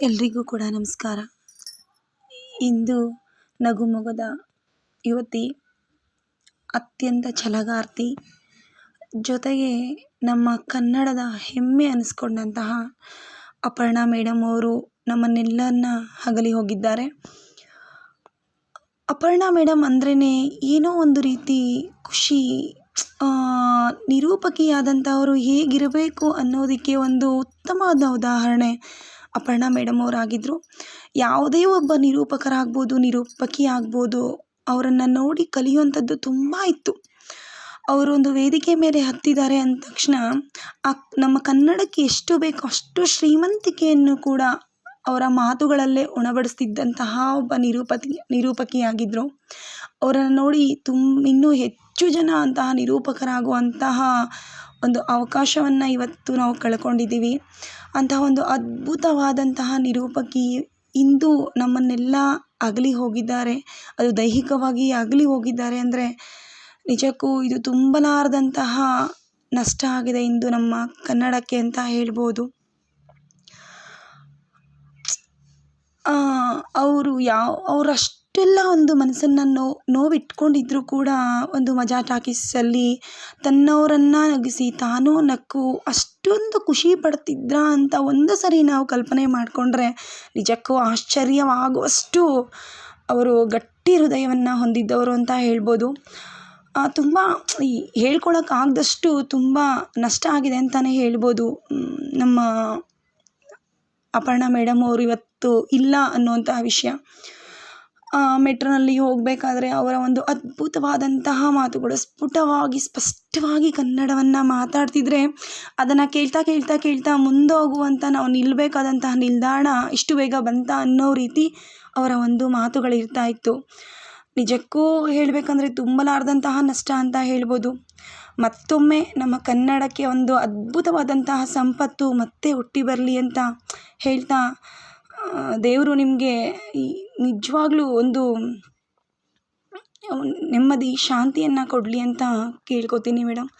ಎಲ್ರಿಗೂ ಕೂಡ ನಮಸ್ಕಾರ. ಇಂದು ನಗುಮೊಗದ ಯುವತಿ ಅತ್ಯಂತ ಛಲಗಾರ್ತಿ ಜೊತೆಗೆ ನಮ್ಮ ಕನ್ನಡದ ಹೆಮ್ಮೆ ಅನಿಸ್ಕೊಂಡಂತಹ ಅಪರ್ಣಾ ಮೇಡಮ್ ಅವರು ನಮ್ಮನ್ನೆಲ್ಲರನ್ನ ಹಗಲಿ ಹೋಗಿದ್ದಾರೆ. ಅಪರ್ಣಾ ಮೇಡಮ್ ಅಂದ್ರೇ ಏನೋ ಒಂದು ರೀತಿ ಖುಷಿ ನಿರೂಪಕಿಯಾದಂಥವರು ಹೇಗಿರಬೇಕು ಅನ್ನೋದಕ್ಕೆ ಒಂದು ಉತ್ತಮವಾದ ಉದಾಹರಣೆ. ಅಪರ್ಣಾ ಮೇಡಮ್ ಅವರಾಗಿದ್ದರು ಯಾವುದೇ ಒಬ್ಬ ನಿರೂಪಕರಾಗ್ಬೋದು, ನಿರೂಪಕಿ ಆಗ್ಬೋದು, ಅವರನ್ನು ನೋಡಿ ಕಲಿಯುವಂಥದ್ದು ತುಂಬ ಇತ್ತು. ಅವರೊಂದು ವೇದಿಕೆ ಮೇಲೆ ಹತ್ತಿದ್ದಾರೆ ಅಂದ ತಕ್ಷಣ ಆ ನಮ್ಮ ಕನ್ನಡಕ್ಕೆ ಎಷ್ಟು ಬೇಕೋ ಅಷ್ಟು ಶ್ರೀಮಂತಿಕೆಯನ್ನು ಕೂಡ ಅವರ ಮಾತುಗಳಲ್ಲೇ ಉಣಬಡಿಸ್ತಿದ್ದಂತಹ ಒಬ್ಬ ನಿರೂಪತಿ ನಿರೂಪಕಿಯಾಗಿದ್ದರು ಅವರನ್ನು ನೋಡಿ ತುಂಬ ಇನ್ನೂ ಹೆಚ್ಚು ಜನ ಅಂತಹ ನಿರೂಪಕರಾಗುವಂತಹ ಒಂದು ಅವಕಾಶವನ್ನು ಇವತ್ತು ನಾವು ಕಳ್ಕೊಂಡಿದ್ದೀವಿ. ಅಂತಹ ಒಂದು ಅದ್ಭುತವಾದಂತಹ ನಿರೂಪಕಿ ಇಂದು ನಮ್ಮನ್ನೆಲ್ಲ ಅಗಲಿ ಹೋಗಿದ್ದಾರೆ. ಅದು ದೈಹಿಕವಾಗಿ ಅಗಲಿ ಹೋಗಿದ್ದಾರೆ ಅಂದರೆ ನಿಜಕ್ಕೂ ಇದು ತುಂಬಲಾರದಂತಹ ನಷ್ಟ ಆಗಿದೆ ಇಂದು ನಮ್ಮ ಕನ್ನಡಕ್ಕೆ ಅಂತ ಹೇಳ್ಬೋದು. ಅವರು ಯಾವ ಅವ್ರು ಅಷ್ಟೆಲ್ಲ ಒಂದು ಮನಸ್ಸನ್ನು ನೋ, ನೋವಿಟ್ಕೊಂಡಿದ್ರೂ ಕೂಡ ಒಂದು ಮಜಾ ಟಾಕೀಸಲ್ಲಿ ತನ್ನವರನ್ನು ನಗಿಸಿ ತಾನೂ ನಕ್ಕು ಅಷ್ಟೊಂದು ಖುಷಿ ಪಡ್ತಿದ್ರಾ ಅಂತ ಒಂದು ಸರಿ ನಾವು ಕಲ್ಪನೆ ಮಾಡಿಕೊಂಡ್ರೆ ನಿಜಕ್ಕೂ ಆಶ್ಚರ್ಯವಾಗುವಷ್ಟು ಅವರು ಗಟ್ಟಿ ಹೃದಯವನ್ನು ಹೊಂದಿದ್ದವರು ಅಂತ ಹೇಳ್ಬೋದು. ತುಂಬ ಹೇಳ್ಕೊಳಕ್ಕಾಗದಷ್ಟು ತುಂಬ ನಷ್ಟ ಆಗಿದೆ ಅಂತಲೇ ಹೇಳ್ಬೋದು. ನಮ್ಮ ಅಪರ್ಣಾ ಮೇಡಮ್ ಅವರು ಇವತ್ತು ಇಲ್ಲ ಅನ್ನುವಂತಹ ವಿಷಯ. ಮೆಟ್ರೋನಲ್ಲಿ ಹೋಗಬೇಕಾದ್ರೆ ಅವರ ಒಂದು ಅದ್ಭುತವಾದಂತಹ ಮಾತುಗಳು ಸ್ಫುಟವಾಗಿ, ಸ್ಪಷ್ಟವಾಗಿ ಕನ್ನಡವನ್ನು ಮಾತಾಡ್ತಿದ್ರೆ ಅದನ್ನು ಕೇಳ್ತಾ ಕೇಳ್ತಾ ಕೇಳ್ತಾ ಮುಂದೋಗುವಂಥ ನಾವು ನಿಲ್ಲಬೇಕಾದಂತಹ ನಿಲ್ದಾಣ ಇಷ್ಟು ಬೇಗ ಬಂತ ಅನ್ನೋ ರೀತಿ ಅವರ ಒಂದು ಮಾತುಗಳಿರ್ತಾ ಇತ್ತು. ನಿಜಕ್ಕೂ ಹೇಳಬೇಕಂದ್ರೆ ತುಂಬಲಾರ್ದಂತಹ ನಷ್ಟ ಅಂತ ಹೇಳ್ಬೋದು. ಮತ್ತೊಮ್ಮೆ ನಮ್ಮ ಕನ್ನಡಕ್ಕೆ ಒಂದು ಅದ್ಭುತವಾದಂತಹ ಸಂಪತ್ತು ಮತ್ತೆ ಹುಟ್ಟಿ ಬರಲಿ ಅಂತ ಹೇಳ್ತಾ ದೇವರು ನಿಮಗೆ ನಿಜವಾಗ್ಲೂ ಒಂದು ನೆಮ್ಮದಿ ಶಾಂತಿಯನ್ನು ಕೊಡಲಿ ಅಂತ ಕೇಳ್ಕೊತೀನಿ ಮೇಡಮ್